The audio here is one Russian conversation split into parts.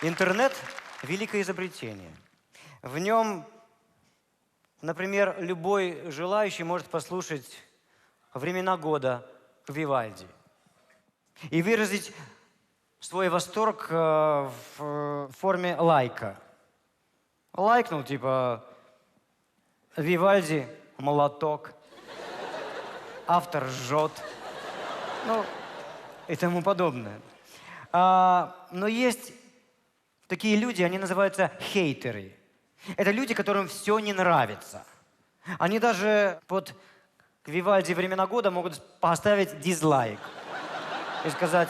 Интернет – великое изобретение. В нем, например, любой желающий может послушать времена года Вивальди и выразить свой восторг э, в э, форме лайка. Лайкнул, типа, Вивальди – молоток, автор жжет, ну, и тому подобное. А, но есть такие люди, они называются хейтеры. Это люди, которым все не нравится. Они даже под Вивальди времена года могут поставить дизлайк и сказать,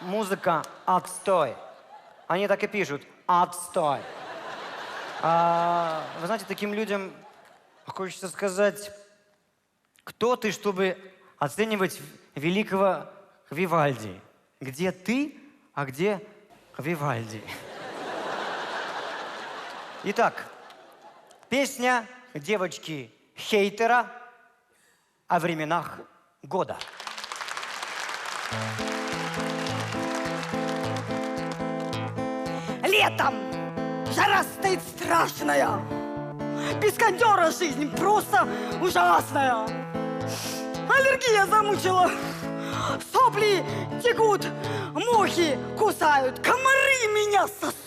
музыка отстой. Они так и пишут, отстой. А, вы знаете, таким людям хочется сказать, кто ты, чтобы оценивать великого Вивальди? Где ты, а где Вивальди? Итак, песня девочки-хейтера о временах года. Летом жара стоит страшная. Без кондера жизнь просто ужасная. Аллергия замучила. Сопли текут, мухи кусают, комары меня сосут.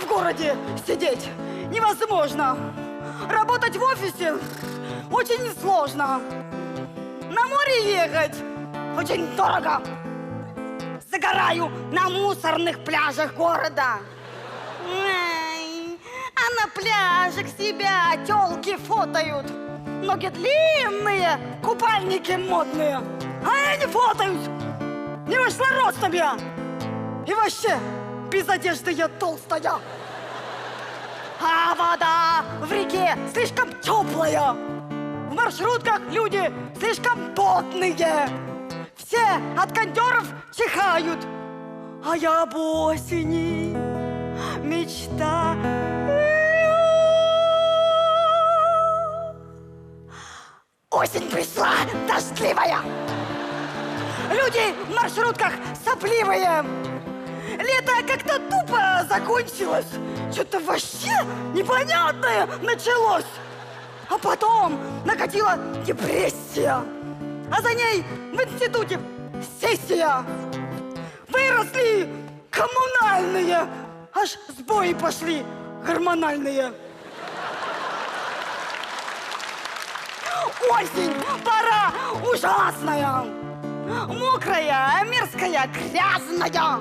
В городе сидеть невозможно. Работать в офисе очень сложно. На море ехать очень дорого. Загораю на мусорных пляжах города. А на пляжах себя телки фотают. Ноги длинные, купальники модные. А я не фотаюсь. Не вышла ростом я. И вообще, без одежды я толстая. А вода в реке слишком теплая. В маршрутках люди слишком потные. Все от кондеров чихают. А я об осени мечтаю. Осень пришла, дождливая. Люди в маршрутках сопливые. Лето как-то тупо закончилось. Что-то вообще непонятное началось. А потом накатила депрессия. А за ней в институте сессия. Выросли коммунальные. Аж сбои пошли гормональные. Осень, пора ужасная. Мокрая, мерзкая, грязная.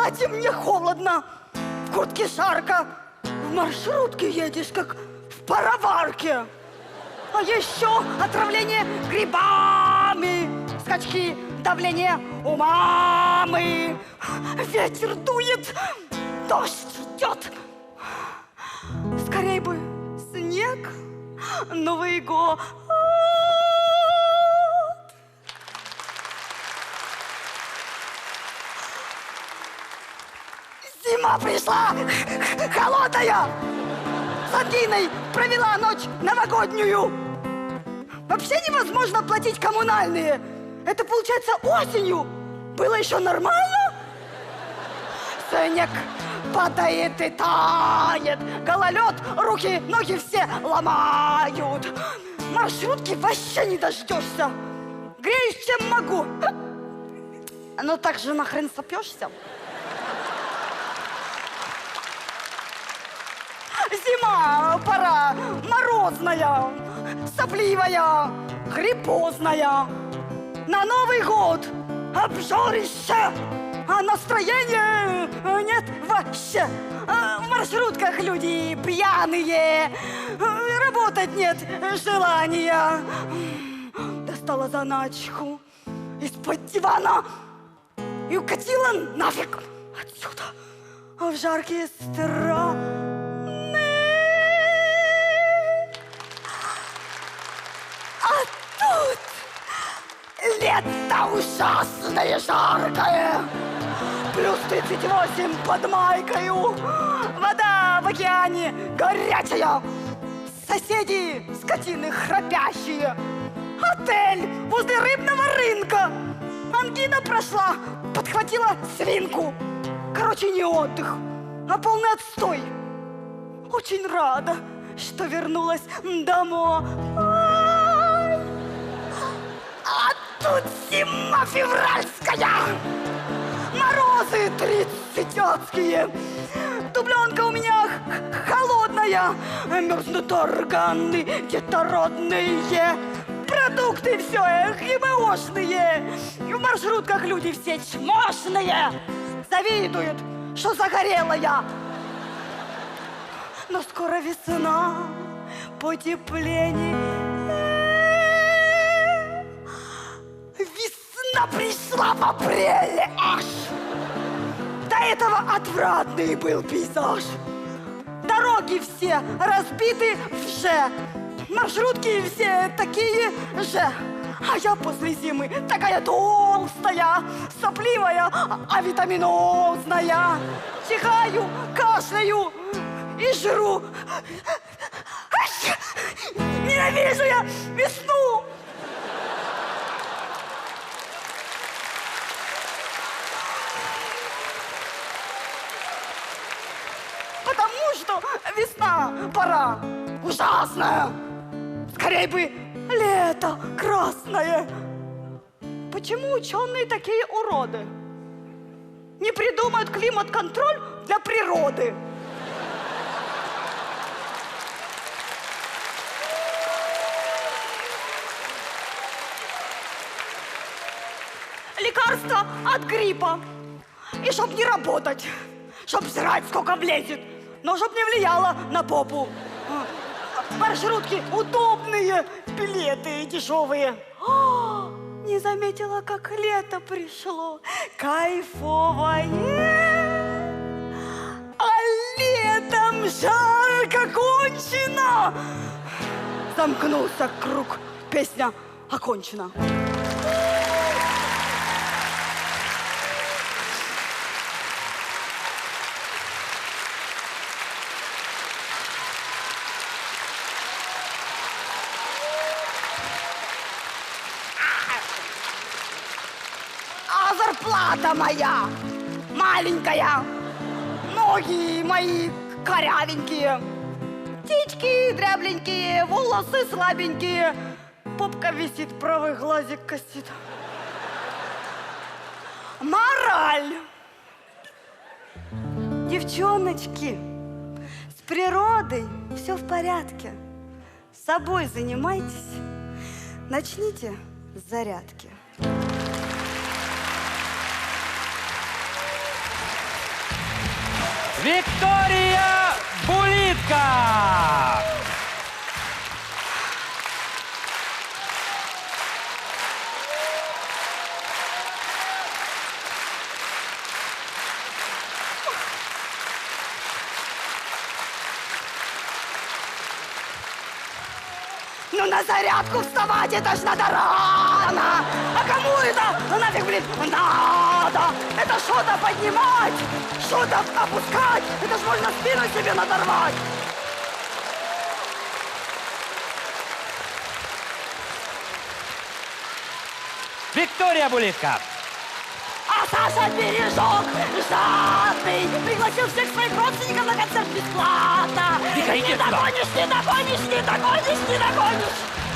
Платье мне холодно, в куртке жарко. В маршрутке едешь, как в пароварке. А еще отравление грибами, скачки, давление у мамы. Ветер дует, дождь идет. Скорей бы снег, Новый год. Зима пришла, холодная. С ангиной провела ночь новогоднюю. Вообще невозможно платить коммунальные. Это получается осенью. Было еще нормально? Снег падает и тает. Гололед, руки, ноги все ломают. Маршрутки вообще не дождешься. Греюсь, чем могу. Ну так же нахрен сопешься. Пора, морозная, сопливая, гриппозная. На Новый год обжорище, а настроения нет вообще. А В маршрутках люди пьяные, работать нет желания. Достала заначку из-под дивана и укатила нафиг отсюда в жаркие страны. Ужасное, жаркое. Плюс 38 под майкою. Вода в океане горячая. Соседи скотины храпящие. Отель возле рыбного рынка. ангина прошла, подхватила свинку. Короче, не отдых, а полный отстой. Очень рада, что вернулась домой. Тут зима февральская. Морозы тридцатятские. Дубленка у меня холодная. Мерзнут органы детородные. Продукты все ГМОшные. В маршрутках люди все чмошные. Завидуют, что загорела я. Но скоро весна, потепление. В апреле аж. До этого отвратный был пейзаж. Дороги все разбиты вже. Маршрутки все такие же. А я после зимы такая толстая, сопливая, а витаминозная. Чихаю, кашляю и жру. Ненавижу я весну! Потому что весна, пора ужасная. Скорей бы лето красное. Почему ученые такие уроды? Не придумают климат-контроль для природы. Лекарство от гриппа. И чтоб не работать, чтоб жрать сколько влезет, но чтоб не влияло на попу. Маршрутки удобные, билеты дешевые. О, не заметила, как лето пришло. Кайфовое. А летом жарко кончено. Замкнулся круг. Песня окончена. Зарплата моя маленькая. Ноги мои корявенькие. Птички дрябленькие, волосы слабенькие. Попка висит, правый глазик косит. Мораль. Девчоночки, с природой все в порядке. С собой занимайтесь. Начните с зарядки. Виктория Булитка! Ну на зарядку вставать это ж надо рано. А кому это ну, нафиг, блин, надо? Это что-то поднимать, что-то опускать. Это ж можно спину себе надорвать. Виктория Булитка! А Саша Бережок жадный пригласил всех своих родственников на концерт бесплатно. Иди не догонишь, не догонишь, не догонишь, не догонишь.